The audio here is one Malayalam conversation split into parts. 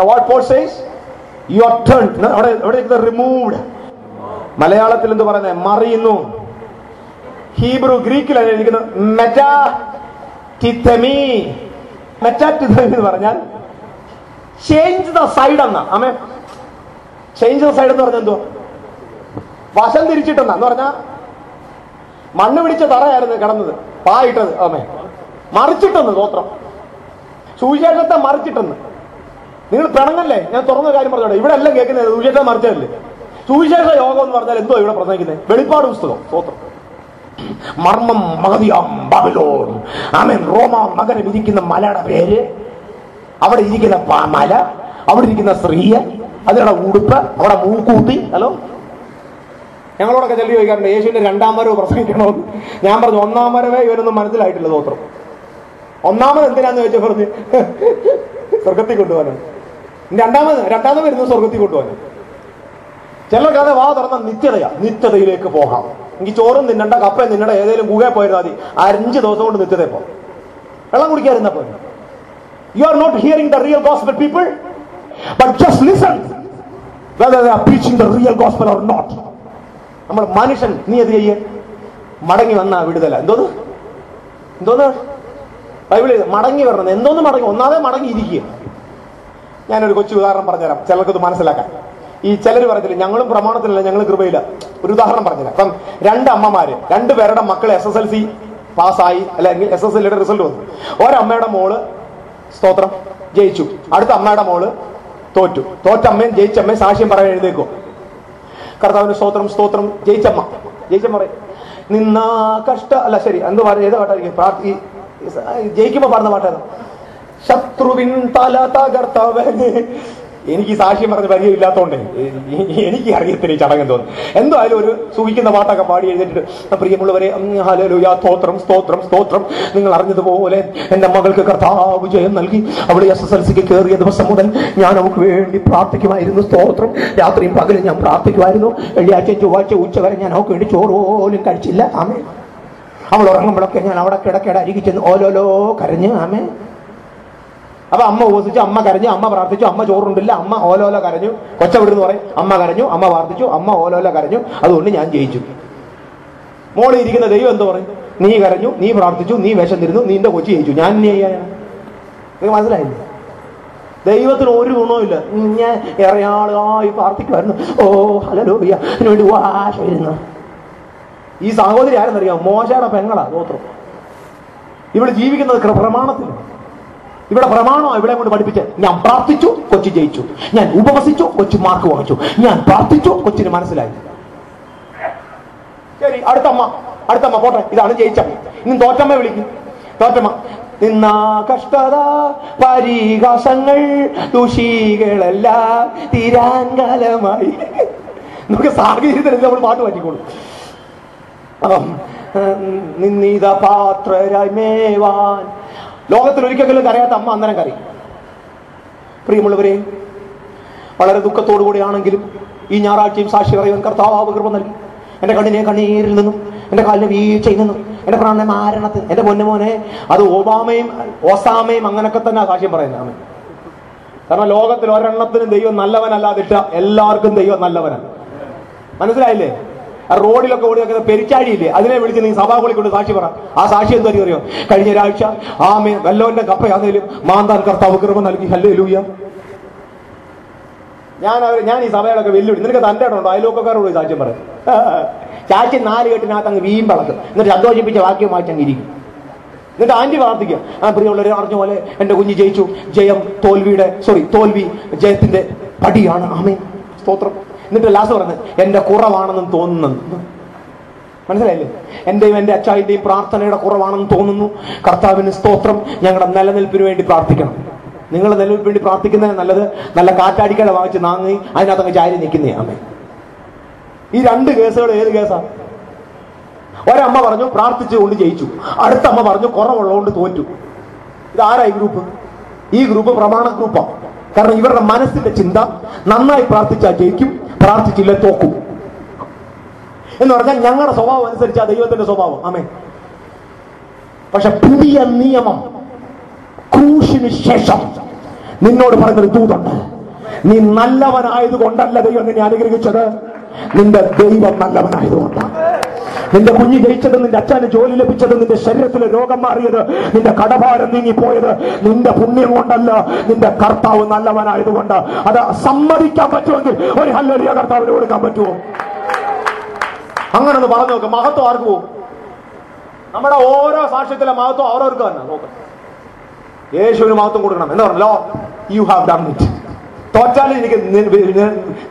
What Paul says you are turn അവിടെ എവിടെ റിമൂവ്ഡ് മലയാളത്തിൽ എന്ത് പറയുന്നത്? മറിയുന്നു. ഹീബ്രു ഗ്രീക്കിലാണ് എഴുതിക്കുന്നത് മെറ്റാ ടിത്തമി മെറ്റാ ടിത്തമി എന്ന് പറഞ്ഞാൽ ചേഞ്ച് ദ സൈഡ് എന്ന. ആമേ ചേഞ്ച് ദ സൈഡ് എന്ന് പറഞ്ഞാൽ എന്തോ വശം തിരിച്ചിട്ടെന്ന. എന്ന് പറഞ്ഞാൽ മണ്ണ് പിടിച്ച തറയായിരുന്നു കിടന്നത്. പായിട്ടത്. ആമേ മറിച്ചിട്ടെന്ന് ഗോത്രം. സുവിശേഷത്തെ മറിച്ചിട്ടെന്ന്. നിങ്ങൾ പിണങ്ങല്ലേ? ഞാൻ തുറന്ന കാര്യം പറഞ്ഞോട്ടെ. ഇവിടെ എല്ലാം കേൾക്കുന്നത് സുവിശേഷം മറിച്ചതല്ലേ? സുവിശേഷ യോഗം എന്ന് പറഞ്ഞാൽ എന്തോ ഇവിടെ പ്രസംഗിക്കുന്നത്? വെളിപ്പാട് പുസ്തകം സ്തോത്രം. മർമ്മം മഹതിയാം ബബിലോൺ. ആമേൻ. റോമ മകനെ ഇരിക്കുന്ന മലയുടെ പേര്. അവിടെ ഇരിക്കുന്ന മല അവിടെ ഇരിക്കുന്ന സ്ത്രീയെ അതിനുള്ള ഉടുപ്പ് അവിടെ മൂക്കൂത്തി. ഹലോ? ഞങ്ങളോടൊക്കെ ചെല്ലി ചോദിക്കാറുണ്ട് യേശുവിന്റെ രണ്ടാം വരവ് പ്രസംഗിക്കണമെന്ന് ഞാൻ പറഞ്ഞു ഒന്നാം വരവേ ഇവരൊന്നും മനസ്സിലായിട്ടില്ല തോത്രം ഒന്നാമത് എന്തിനാന്ന് ചോദിച്ചാൽ പറഞ്ഞു? സ്വർഗത്തിൽ കൊണ്ടുപോകാനാണ്. രണ്ടാമത് രണ്ടാമത് വരുന്നത് സ്വർഗത്തിൽ കൊണ്ടുപോകാൻ. ചിലർക്ക് അത് വാ തുറന്ന നിത്യതയാ നിത്യതയിലേക്ക് പോകാം. എനിക്ക് ചോറും തിന്നണ്ട കപ്പയും തിന്നണ്ട ഏതെങ്കിലും ഗുഹയിൽ പോയിരുന്നാൽ മതി. അഞ്ച് ദിവസം കൊണ്ട് നിത്യതയിൽ പോകാം. വെള്ളം കുടിക്കാതിരുന്നപ്പോ you are not hearing the real gospel people but just listen whether they are preaching the real gospel or not. നമ്മൾ മനുഷ്യൻ നീ അത് ചെയ്യേ? മടങ്ങി വന്ന വിടുതല. എന്തോന്ന്? എന്തോന്ന്? ബൈബിളിൽ മടങ്ങി വരണം. എന്തോന്ന് മടങ്ങി? ഒന്നാമതേ മടങ്ങി ഇരിക്കുക ഞാനൊരു കൊച്ചു ഉദാഹരണം പറഞ്ഞുതരാം. ചിലർക്കത് മനസ്സിലാക്കാൻ ഈ ചിലർ പറഞ്ഞില്ല ഞങ്ങളും പ്രമാണത്തിലല്ല ഞങ്ങൾ കൃപയില്ല. ഒരു ഉദാഹരണം പറഞ്ഞുതരാം. അപ്പം രണ്ട് അമ്മമാര് രണ്ട് പേരുടെ മക്കൾ എസ് എസ് എൽ സി പാസ്സായി അല്ലെങ്കിൽ എസ് എസ് എല്ലിയുടെ റിസൾട്ട് വന്നു. ഒരമ്മയുടെ മോൾ സ്തോത്രം ജയിച്ചു. അടുത്ത അമ്മയുടെ മോൾ തോറ്റു. തോറ്റമ്മയും ജയിച്ചമ്മയും സാക്ഷ്യം പറയാൻ എഴുന്നേക്കും കർത്താവിന് സ്തോത്രം സ്തോത്രം ജയിച്ചമ്മ. ജയിച്ചമ്മ പറയും നിന്നാ കഷ്ട അല്ല ശരി എന്ത് പറഞ്ഞു ഏത് പാട്ടായിരിക്കും? ജയിക്കുമ്പോ പാടുന്ന പാട്ടാണ് ശത്രുവിൻ തല തകർത്തവന് എനിക്ക് സാക്ഷ്യം പറഞ്ഞ പരിചയമില്ലാത്തതുകൊണ്ട് എനിക്ക് അറിയത്തില്ല ഈ ചടങ്ങ് തോന്നുന്നു എന്തായാലും ഒരു സുഖിക്കുന്ന പാട്ടൊക്കെ പാടി എഴുതിയിട്ടുണ്ട് പ്രിയമുള്ളവരെ ഹലലുയാ സ്തോത്രം സ്തോത്രം സ്തോത്രം. നിങ്ങൾ അറിഞ്ഞതുപോലെ എന്റെ മകൾക്ക് കർത്താവ് ജയം നൽകി അവൾ എസ് എസ് എൽ സിക്ക് കയറിയ ദിവസം മുതൽ ഞാൻ അവൾക്ക് വേണ്ടി പ്രാർത്ഥിക്കുമായിരുന്നു സ്തോത്രം. രാത്രിയും പകലും ഞാൻ പ്രാർത്ഥിക്കുമായിരുന്നു. വെള്ളിയാഴ്ച ചൊവ്വാഴ്ച ഉച്ച വരെ ഞാൻ അവൾക്ക് വേണ്ടി ചോറ് പോലും കഴിച്ചില്ല. ആമേ അവൾ ഉറങ്ങുമ്പോഴൊക്കെ ഞാൻ അവിടെ കിടക്കട അരികിച്ചെന്ന് ഓലോലോ കരഞ്ഞ് ആമേ അപ്പൊ അമ്മ ഉപസിച്ചു അമ്മ കരഞ്ഞു അമ്മ പ്രാർത്ഥിച്ചു അമ്മ ചോറുണ്ടില്ല അമ്മ ഓലോല കരഞ്ഞു. കൊച്ച വിടുന്ന് പറയും? അമ്മ കരഞ്ഞു അമ്മ പ്രാർത്ഥിച്ചു അമ്മ ഓലോല കരഞ്ഞു. അതുകൊണ്ട് ഞാൻ ജയിച്ചു. മോളിൽ ഇരിക്കുന്ന ദൈവം എന്ത് പറയും? നീ കരഞ്ഞു നീ പ്രാർത്ഥിച്ചു നീ വേഷം തിരുന്നു നീന്റെ കൊച്ചു ജയിച്ചു. ഞാൻ നീ മനസ്സിലായില്ല? ദൈവത്തിന് ഒരു ഗുണവുമില്ല ഞാൻ ഇറയാളായി പ്രാർത്ഥിക്കുമായിരുന്നു. ഓ ഹലോ ഇതിനു വേണ്ടി വാശ വരുന്നു ഈ സഹോദരി ആരെന്നറിയാം മോശയുടെ പെങ്ങളാ ഗോത്രം. ഇവിടെ ജീവിക്കുന്നത് പ്രമാണത്തിൽ ഇവിടെ പ്രമാണോ ഇവിടെ കൊണ്ട് പഠിപ്പിച്ച് ഞാൻ പ്രാർത്ഥിച്ചു കൊച്ചു ജയിച്ചു. ഞാൻ ഉപവസിച്ചു കൊച്ചു മാർക്ക് വാങ്ങിച്ചു. ഞാൻ പ്രാർത്ഥിച്ചു കൊച്ചിന് മനസ്സിലായി. ശരി അടുത്തമ്മ അടുത്തമ്മ പോട്ടെ ഇതാണ് ജയിച്ചമ്മ ഇനി തോറ്റമ്മ വിളിക്കും. തോറ്റമ്മ നിന്നാ കഷ്ടത പരിഹാസങ്ങൾ ദുഷികളെല്ലാം തീരാൻ കാലമായി. നമുക്ക് സാഹചര്യത്തിൽ നമ്മൾ പാട്ട് ഉം, നിന്നിത പാത്രരമേവാൻ മേവാൻ ലോകത്തിൽ ഒരിക്കലും കരയാത്ത അമ്മ അന്നേരം കരയും. പ്രിയമുള്ളവരെ വളരെ ദുഃഖത്തോടു കൂടിയാണെങ്കിലും ഈ ഞായറാഴ്ചയും സാക്ഷി പറയുവാൻ കർത്താവ് കൃപ നൽകി. എന്റെ കണ്ണിനെ കണ്ണീരിൽ നിന്നും എന്റെ കാലിനെ വീഴ്ചയിൽ നിന്നും എന്റെ പ്രാണനെ മാരണത്തിൽ എന്റെ പൊന്നുമോനെ അത് ഒബാമയും ഓസാമയും അങ്ങനൊക്കെ തന്നെ സാക്ഷ്യം പറയുന്നത്. കാരണം ലോകത്തിൽ ഒരെണ്ണത്തിനും ദൈവം നല്ലവനല്ലാതിട്ട എല്ലാവർക്കും ദൈവം നല്ലവനാണ്. മനസ്സിലായില്ലേ? റോഡിലൊക്കെ ഓടി വെക്കുന്ന പെരിച്ചാഴിയില്ലേ അതിനെ വിളിച്ച് നീ സഭാകുളി കൊണ്ട് സാക്ഷി പറ. ആ സാക്ഷി എന്താ അറിയോ? കഴിഞ്ഞ ഒരാഴ്ച ആമേ വല്ലോന്റെ കപ്പയാന്നേലും മാന്താൻ കർത്താവ് കൃപ നൽകി ഹല്ലേ ലൂയ ഞാൻ അവർ ഞാൻ ഈ സഭയിലൊക്കെ വെല്ലുവിളി നിനക്ക് തന്റെ ഉണ്ടോ? അയലോക്കക്കാരോട് സാക്ഷ്യം പറയും ചാച്ചി നാല് കെട്ടിനകത്ത് അങ്ങ് വീം എന്നിട്ട് സന്തോഷിപ്പിച്ച വാക്യം മാറ്റങ്ങ് ഇരിക്കും. എന്നിട്ട് ആന്റി പ്രാർത്ഥിക്കുക. ആ പ്രിയമുള്ളവരെ അറിഞ്ഞ പോലെ എന്റെ കുഞ്ഞ് ജയിച്ചു. ജയം തോൽവിയുടെ സോറി തോൽവി ജയത്തിന്റെ പടിയാണ്. ആമേ സ്തോത്രം. എന്നിട്ട് ലാസ്റ്റ് പറഞ്ഞത് എന്റെ കുറവാണെന്ന് തോന്നുന്നു. മനസ്സിലായില്ലേ? എന്റെയും എന്റെ അച്ചായന്റെയും പ്രാർത്ഥനയുടെ കുറവാണെന്ന് തോന്നുന്നു. കർത്താവിന് സ്തോത്രം. ഞങ്ങളുടെ നിലനിൽപ്പിന് വേണ്ടി പ്രാർത്ഥിക്കണം. നിങ്ങൾ നിലനിൽപ്പിന് വേണ്ടി പ്രാർത്ഥിക്കുന്നതിന് നല്ലത് നല്ല കാറ്റാടിക്കട വാങ്ങിച്ച് നാങ്ങി അതിനകത്ത് അങ്ങ് ചാരി നിൽക്കുന്നതാണ് ഈ രണ്ട് കേസുകൾ ഏത് കേസാണ് ഒരമ്മ പറഞ്ഞു പ്രാർത്ഥിച്ചുകൊണ്ട് ജയിച്ചു. അടുത്ത അമ്മ പറഞ്ഞു കുറവുള്ളതുകൊണ്ട് തോറ്റു. ഇത് ആരാ ഈ ഗ്രൂപ്പ്? ഈ ഗ്രൂപ്പ് പ്രമാണ ഗ്രൂപ്പാണ് കാരണം ഇവരുടെ മനസ്സിന്റെ ചിന്ത നന്നായി പ്രാർത്ഥിച്ചാൽ ജയിക്കും പ്രാർത്ഥിച്ചില്ല തോക്കും. എന്ന് പറഞ്ഞാൽ ഞങ്ങളുടെ സ്വഭാവം അനുസരിച്ചാ ദൈവത്തിന്റെ സ്വഭാവം. ആമേ പക്ഷെ പുതിയ നിയമം ക്രൂശിന് ശേഷം നിന്നോട് പറഞ്ഞൊരു ദൂതുണ്ട്. നീ നല്ലവനായത് കൊണ്ടല്ല ദൈവം നിന്നെ അനുഗ്രഹിച്ചത്. നിന്റെ ദൈവം നല്ലവനായതുകൊണ്ടാണ്. നിന്റെ കുഞ്ഞ് ജയിച്ചത് നിന്റെ അച്ഛന് ജോലി ലഭിച്ചത് നിന്റെ ശരീരത്തിലെ രോഗം മാറിയത് നിന്റെ കടഭാരം നീങ്ങിപ്പോയത് നിന്റെ പുണ്യം കൊണ്ടല്ല. നിന്റെ കർത്താവ് നല്ലവനായതുകൊണ്ട് അത് സമ്മതിക്കാൻ പറ്റുമെങ്കിൽ ഒരു ഹല്ലൊരിയ കർത്താവിന് കൊടുക്കാൻ പറ്റുമോ? അങ്ങനെ ഒന്ന് പറഞ്ഞു നോക്ക്. മഹത്വം ആർക്ക് പോകും? നമ്മുടെ ഓരോ സാക്ഷ്യത്തിലെ മഹത്വം ഓരോർക്ക് തന്നെ. നോക്ക്. യേശുവിന് മഹത്വം കൊടുക്കണം. എന്ന് പറഞ്ഞല്ലോ യു ഹാവ് ഡൺ ഇറ്റ് തോറ്റാലും എനിക്ക്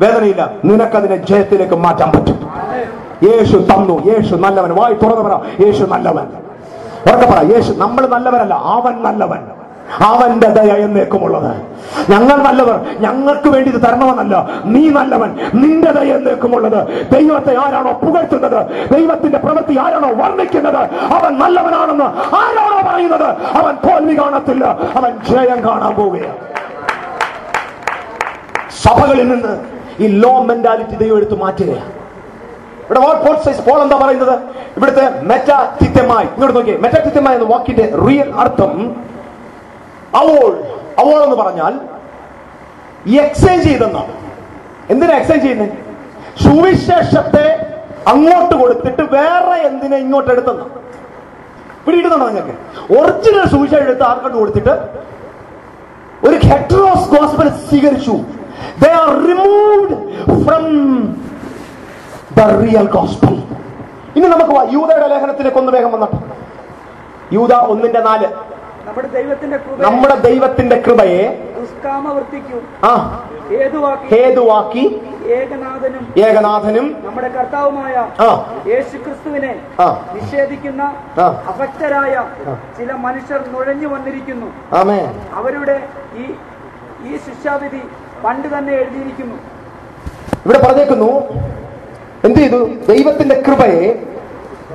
വേദനയില്ല. നിനക്കതിനെ ജയത്തിലേക്ക് മാറ്റാൻ പറ്റും. യേശു തന്നു. യേശു നല്ലവൻ. വായി തുറന്നു പറ യേശു നല്ലവൻ. ഉറക്കെ പറ. യേശു നമ്മൾ നല്ലവരല്ല. അവൻ നല്ലവൻ. അവന്റെ ദയ എന്നേക്കുമുള്ളത്. ഞങ്ങൾ നല്ലവർ. ഞങ്ങൾക്ക് വേണ്ടി ഇത് തരണമെന്നല്ല. നീ നല്ലവൻ. നിന്റെ ദയ എന്നേക്കുമുള്ളത്. ദൈവത്തെ ആരാണോ പുകഴ്ത്തുന്നത്? ദൈവത്തിന്റെ പ്രവൃത്തി ആരാണോ വർണിക്കുന്നത്? അവൻ നല്ലവനാണെന്ന് ആരാണോ പറയുന്നത്? അവൻ തോൽവി കാണത്തില്ല. അവൻ ജയം കാണാൻ പോവുകയാണ്. സഭകളിൽ നിന്ന് ഈ ലോ മെന്റാലിറ്റി ദൈവം എടുത്ത് മാറ്റുകയാണ്. ഇവിടെ വാട്ട് സൈസ് പോൾ എന്താ പറയുന്നത്? ഇവിടുത്തെ മെറ്റാതിത്യമായി ഇങ്ങോട്ട് നോക്കി മെറ്റാതിത്യമായി എന്ന വാക്കിന്റെ റിയൽ അർത്ഥം അവോൾ അവോൾ എന്ന് പറഞ്ഞാൽ എക്സ്ചേഞ്ച് ചെയ്തെന്നാണ് എന്തിനാ എക്സ്ചേഞ്ച് ചെയ്യുന്നത് സുവിശേഷത്തെ അങ്ങോട്ട് കൊടുത്തിട്ട് വേറെ എന്തിനെ ഇങ്ങോട്ട് എടുത്തെന്ന. പിടിയിട്ടുണ്ടോ നിങ്ങൾക്ക്? ഒറിജിനൽ സുവിശേഷം എടുത്ത് ആർക്കോട്ട് കൊടുത്തിട്ട്? ഒരു ഹെട്രോസ് ഗോസ്ബൽ സ്വീകരിച്ചു. They are from the real gospel ഇനി നമുക്ക് യൂതയുടെ ലേഖനത്തിലേക്ക് ഒന്ന് വേഗം വന്നിട്ട്. യൂത ഒന്നിന്റെ നാല്. നമ്മുടെ ദൈവത്തിന്റെ കൃപയെ ആ ഹേതുവാക്കി. ഏകനാഥനും ഏകനാഥനും നമ്മുടെ കർത്താവുമായ യേശുക്രിസ്തുവിനെ യേശു ക്രിസ്തുവിനെ നിഷേധിക്കുന്ന. അഭക്തരായ ചില മനുഷ്യർ നുഴഞ്ഞു വന്നിരിക്കുന്നു. അവരുടെ ഈ ഈ ശിക്ഷാവിധി പണ്ട് തന്നെ എഴുതിയിരിക്കുന്നു. ഇവിടെ പറഞ്ഞേക്കുന്നു എന്ത് ചെയ്തു? ദൈവത്തിന്റെ കൃപയെ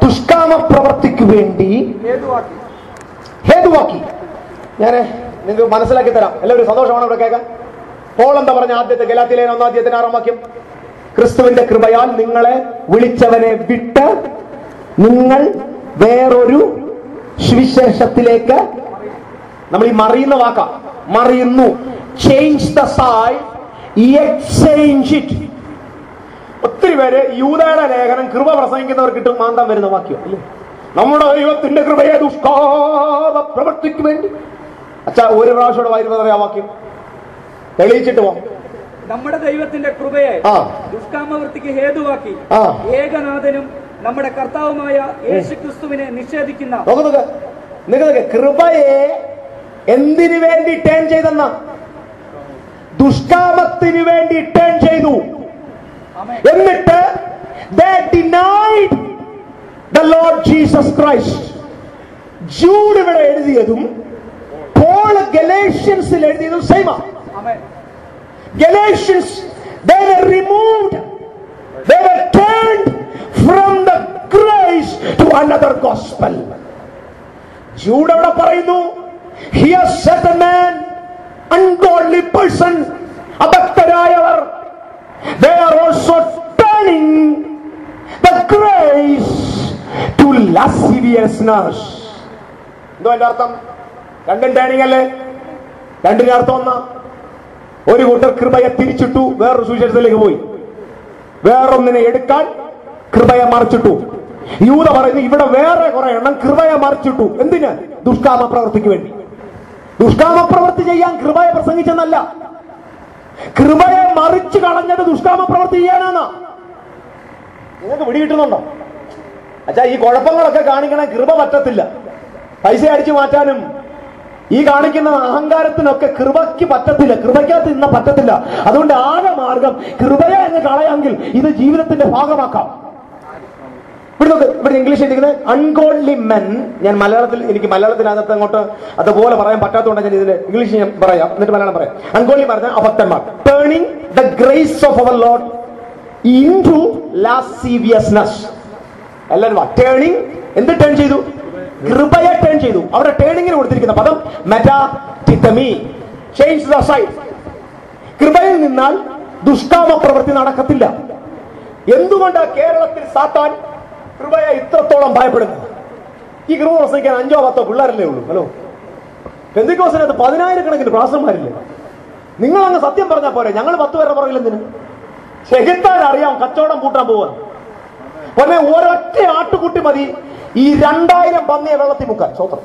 ദുഷ്കാമ പ്രവർത്തിക്ക് വേണ്ടി ഹേതുവാക്കി. ഞാൻ നിങ്ങൾക്ക് മനസ്സിലാക്കി തരാം. എല്ലാവരും സന്തോഷമാണ് ഇവിടെ കേൾക്കാൻ? പോൾ എന്താ പറഞ്ഞ ആദ്യത്തെ ഗലാത്തിലേന ഒന്നാദ്യത്തിന് ആറാം വാക്യം? ക്രിസ്തുവിന്റെ കൃപയാൽ നിങ്ങളെ വിളിച്ചവനെ വിട്ട് നിങ്ങൾ വേറൊരു സുവിശേഷത്തിലേക്ക് നമ്മൾ ഈ മറിയുന്ന വാക്ക. മറിയുന്നു. Change the side exchange it ഒത്തിരി പേര് യൂതയുടെ ലേഖനം കൃപ പ്രസംഗിക്കുന്നവർ കിട്ടും മാന്താൻ വരുന്ന വാക്യം അല്ലേ? നമ്മുടെ ദൈവത്തിന്റെ കൃപയെ ദുഷ്കാമ പ്രവർത്തിക്ക് വേണ്ടി. അച്ഛാ ഒരു പ്രാവശ്യം വായിരുന്നത് ആ വാക്യം. തെളിയിച്ചിട്ട് പോ നമ്മുടെ ദൈവത്തിന്റെ കൃപയെ ദുഷ്കാമവൃത്തിക്ക് ഹേതുവാക്കി. ഏകനാഥനും നമ്മുടെ കർത്താവുമായ യേശു ക്രിസ്തുവിനെ നിഷേധിക്കുന്ന നിങ്ങൾക്ക് കൃപയെ എന്തിനു വേണ്ടി ടേൺ ചെയ്തെന്ന? ദുഷ്കാമത്തിന് വേണ്ടി ടേൺ ചെയ്തു. എന്നിട്ട് ലോർഡ് ജീസസ് ക്രൈസ്റ്റ് ജൂഡ് ഇവിടെ എഴുതിയതും പോൾ ഗലേഷ്യൻസിൽ എഴുതിയതും Saima Galatians removed from the Christ to another gospel Jude അവിടെ പറയുന്നു here said man ungodly person അഭക്തരായവർ they are also turning the grace to lasciviousness. എന്തോ എന്റെ അർത്ഥം? രണ്ടും ടേണിംഗ് അല്ലേ? രണ്ടിന്റെ അർത്ഥം ഒന്നാ? ഒരു കൂട്ടർ കൃപയെ തിരിച്ചിട്ടു വേറൊരു സുവിശേഷത്തിലേക്ക് പോയി. വേറൊന്നിനെ എടുക്കാൻ കൃപയെ മറിച്ചിട്ടു. യൂത പറയുന്നു ഇവിടെ വേറെ കുറെ എണ്ണം കൃപയെ മറിച്ചിട്ടു. എന്തിന്? ദുഷ്കാമ പ്രവൃത്തിക്ക് വേണ്ടി. ദുഷ്കാമ പ്രവൃത്തി ചെയ്യാൻ കൃപയെ പ്രസംഗിച്ചെന്നല്ല. കൃപയെ മറിച്ചു കളഞ്ഞത് ദുഷ്കാമ പ്രവൃത്തി ചെയ്യാനാണ്. നിങ്ങൾക്ക് പിടികിട്ടുന്നുണ്ടോ അച്ഛാ ഈ കുഴപ്പങ്ങളൊക്കെ കാണിക്കണേ കൃപ പറ്റത്തില്ല. പൈസ അടിച്ചു മാറ്റാനും ഈ കാണിക്കുന്ന അഹങ്കാരത്തിനൊക്കെ കൃപയ്ക്ക് പറ്റത്തില്ല. കൃപയ്ക്കകത്ത് ഇന്ന് പറ്റത്തില്ല. അതുകൊണ്ട് ആകെ മാർഗം കൃപയെ എന്ന് കളയാമെങ്കിൽ ഇത് ജീവിതത്തിന്റെ ഭാഗമാക്കാം. ഇവിടെ നോക്ക് ഇവിടെ ഇംഗ്ലീഷ് എഴുതിക്കുന്നത് അൺഗോൺലി മെൻ ഞാൻ മലയാളത്തിൽ എനിക്ക് മലയാളത്തിനകത്ത് അങ്ങോട്ട് അതുപോലെ പറയാൻ പറ്റാത്തതുകൊണ്ട് ഞാൻ ഇതിൽ ഇംഗ്ലീഷ് ഞാൻ പറയാം. എന്നിട്ട് മലയാളം പറയാം. അൺഗോൺലി പറഞ്ഞ അഭക്തന്മാർ turning the grace of our lord into lasciviousness എല്ലാവരും ടേണിംഗ് എന്ത് ടേൺ ചെയ്തു? കൃപയെ ടേൺ ചെയ്തു. അവിടെ ടേണിങ്ങിന് കൊടുത്തിരിക്കുന്ന പദം മെറ്റാ ടിത്തമി ചേഞ്ച് ദ സൈഡ് കൃപയിൽ നിന്നാൽ ദുഷ്കാമ പ്രവൃത്തി നടക്കത്തില്ല. എന്തുകൊണ്ട് കേരളത്തിൽ സാത്താൻ കൃപയെ ഇത്രത്തോളം ഭയപ്പെടുന്നു. ഈ കൃപ പ്രസംഗിക്കാൻ അഞ്ചോ പത്തോ പിള്ളേരല്ലേ ഉള്ളൂ. ഹലോ? പെന്തിക്കോസിനകത്ത് പതിനായിരക്കണക്കിന് പ്രാസന്മാരില്ലേ? നിങ്ങൾ അങ്ങ് സത്യം പറഞ്ഞാൽ പോരെ. ഞങ്ങൾ പത്ത് പേരുടെ എന്തിനു? ചെകുത്താൻ അറിയാം കച്ചവടം കൂട്ടാൻ പോവാൻ. പിന്നെ ഒരൊറ്റ ആട്ടുകുട്ടി മതി. ഈ രണ്ടായിരം പന്നിയെ വെള്ളത്തിൽ മുക്കാൻ. സ്വത്രം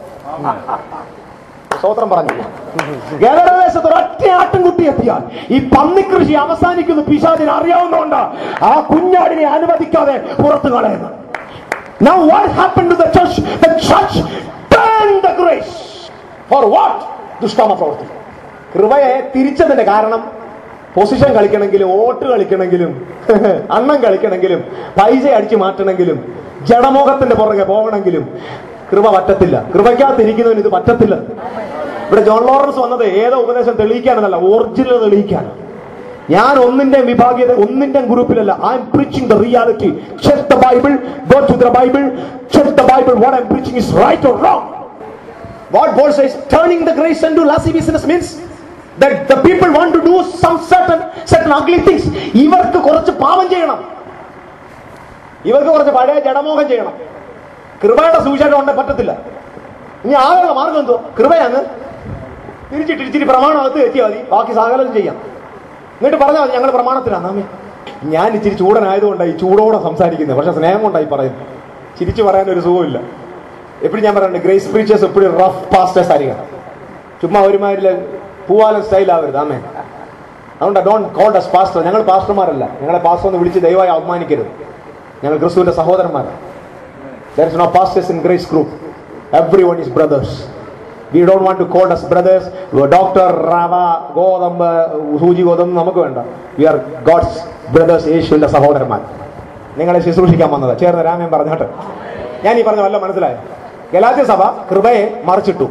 സ്വത്രം പറഞ്ഞു. ഏകദേശത്ത് ഒരൊറ്റ ആട്ടിൻകുട്ടി എത്തിയാൽ ഈ പന്നിക്കൃഷി അവസാനിക്കുന്ന. പിശാചിന് അറിയാവുന്നതുകൊണ്ട് ആ കുഞ്ഞാടിനെ അനുവദിക്കാതെ പുറത്തു കളയുന്നു Now what happened to the church? The church turned the grace. For what? ദുഷ്കാമ പ്രവർത്തി കൃപയെ തിരിച്ചതിന്റെ കാരണം പൊസിഷൻ കളിക്കണമെങ്കിലും വോട്ട് കളിക്കണമെങ്കിലും അണ്ണം കളിക്കണമെങ്കിലും പൈസ അടിച്ചു മാറ്റണമെങ്കിലും ജഡമോഹത്തിന്റെ പുറകെ പോകണമെങ്കിലും കൃപ പറ്റത്തില്ല കൃപയ്ക്കകത്തിരിക്കുന്നവന് ഇത് പറ്റത്തില്ല ഇവിടെ ജോൺ ലോറൻസ് വന്നത് ഏതോ ഉപദേശം തെളിയിക്കാനെന്നല്ല ഒറിജിനൽ തെളിയിക്കാനാണ് ഞാൻ ഒന്നിന്റെ വിഭാഗീയത ഒന്നിന്റെ ഗ്രൂപ്പിലല്ല. I am preaching the reality check the Bible go to the Bible check the Bible what I am preaching is right or wrong what Paul Paul says the grace to lasciviousness means that the people want to do some certain certain ugly things. ഇവർക്ക് കുറച്ച് പാപം ചെയ്യണം. ഇവർക്ക് കുറച്ച് പഴയ ജഡമോഹം ചെയ്യണം. കൃപയുടെ സൂചന ഉണ്ടെ പറ്റത്തില്ല. ഇനി ആകെ മാർഗം എന്തോ കൃപയാണ്. ഇരിച്ചിട്ട് പ്രമാണം അകത്ത് എത്തിയാൽ മതി. ബാക്കി സകലം ചെയ്യാം. എന്നിട്ട് പറഞ്ഞാൽ ഞങ്ങൾ പ്രമാണത്തിലാണ് നാമേ ഞാൻ ഇച്ചിരി ചൂടനായതുകൊണ്ടായി ചൂടോടെ സംസാരിക്കുന്നത് പക്ഷെ സ്നേഹം കൊണ്ടായി പറയുന്നു. ചിരിച്ചു പറയാൻ ഒരു സുഖമില്ല എപ്പോഴും ഞാൻ പറയുന്നുണ്ട് ഗ്രേസ് പ്രീച്ചേഴ്സ് എപ്പോഴും റഫ് പാസ്റ്റേഴ്സ് ആയിരിക്കണം. ചുമ്മാ ഒരുമാതിരി പൂവാലൻ സ്റ്റൈൽ ആവരുത് ആമേ. അതുകൊണ്ട് ഡോണ്ട് കോൾഡ് അസ് പാസ്റ്റർ ഞങ്ങൾ പാസ്റ്റർമാരല്ല ഞങ്ങളെ പാസ്റ്റർ എന്ന് വിളിച്ച് ദയവായി അവമാനിക്കരുത് ഞങ്ങൾ ക്രിസ്തുവിന്റെ സഹോദരന്മാരാണ് there is no pastors in grace group every one is brothers we don't want to called us brothers doctor rev ഗോതമ്പ് സൂചി ഗോതമ്പ് നമുക്ക് വേണ്ട. വി ആർ ഗോഡ്സ് ബ്രദേഴ്സ് യേശുവിന്റെ സഹോദരന്മാർ. നിങ്ങളെ ശുശ്രൂഷിക്കാൻ വന്നത്. ചേർന്ന് രാമൻ കേട്ടോ. ഞാൻ ഈ പറഞ്ഞ വല്ല മനസ്സിലായോ? ഗലാത്യ സഭ കൃപയെ മറിച്ചിട്ടു.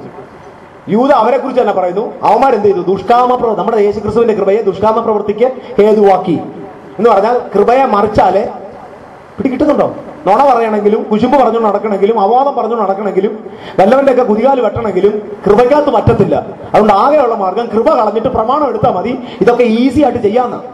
യൂത അവരെ കുറിച്ച് തന്നെ പറയുന്നു. അവന്മാർ എന്ത് ചെയ്തു? ദുഷ്കാമ നമ്മുടെ യേശു ക്രിസ്തുവിന്റെ കൃപയെ ദുഷ്കാമ പ്രവൃത്തിക്ക് ഹേതുവാക്കി. എന്ന് പറഞ്ഞാൽ കൃപയെ മറിച്ചാലേ പിടി കിട്ടുന്നുണ്ടോ? നുണ പറയണമെങ്കിലും കുശുമ്പ് പറഞ്ഞു നടക്കണമെങ്കിലും അവാദം പറഞ്ഞു നടക്കണമെങ്കിലും വല്ലവന്റെ ഒക്കെ കുതികാൽ വെട്ടണമെങ്കിലും കൃപയ്ക്കകത്ത് പറ്റത്തില്ല. അതുകൊണ്ട് ആകെയുള്ള മാർഗം കൃപ കളഞ്ഞിട്ട് പ്രമാണം എടുത്താൽ മതി. ഇതൊക്കെ ഈസി ആയിട്ട് ചെയ്യാമെന്നാണ്